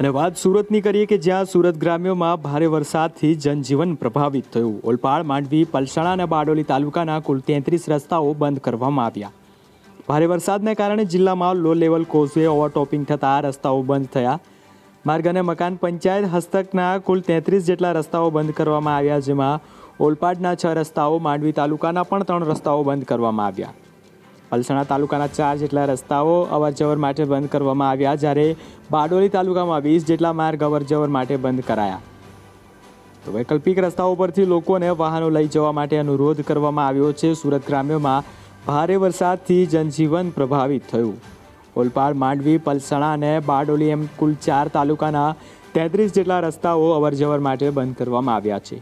અને વાત સુરતની કરીએ કે જ્યાં સુરત ગ્રામ્યોમાં ભારે વરસાદથી જનજીવન પ્રભાવિત થયું. ઓલપાડ, માંડવી, પલસાણા અને બારડોલી તાલુકાના કુલ તેત્રીસ રસ્તાઓ બંધ કરવામાં આવ્યા. ભારે વરસાદને કારણે જિલ્લામાં લો લેવલ કોઝવે ઓવરટોપિંગ થતાં રસ્તાઓ બંધ થયા. માર્ગ અને મકાન પંચાયત હસ્તકના કુલ તેત્રીસ જેટલા રસ્તાઓ બંધ કરવામાં આવ્યા, જેમાં ઓલપાડના છ રસ્તાઓ, માંડવી તાલુકાના પણ ત્રણ રસ્તાઓ બંધ કરવામાં આવ્યા. પલસાણા તાલુકાના ચાર જેટલા રસ્તાઓ અવરજવર માટે બંધ કરવામાં આવ્યા જ્યારે બારડોલી તાલુકામાં વીસ જેટલા માર્ગ અવરજવર માટે બંધ કરાયા. તો વૈકલ્પિક રસ્તાઓ પરથી લોકોને વાહનો લઈ જવા માટે અનુરોધ કરવામાં આવ્યો છે. સુરત ગ્રામ્યમાં ભારે વરસાદથી જનજીવન પ્રભાવિત થયું. ઓલપાડ, માંડવી, પલસાણા અને બારડોલી એમ કુલ ચાર તાલુકાના તેત્રીસ જેટલા રસ્તાઓ અવરજવર માટે બંધ કરવામાં આવ્યા છે.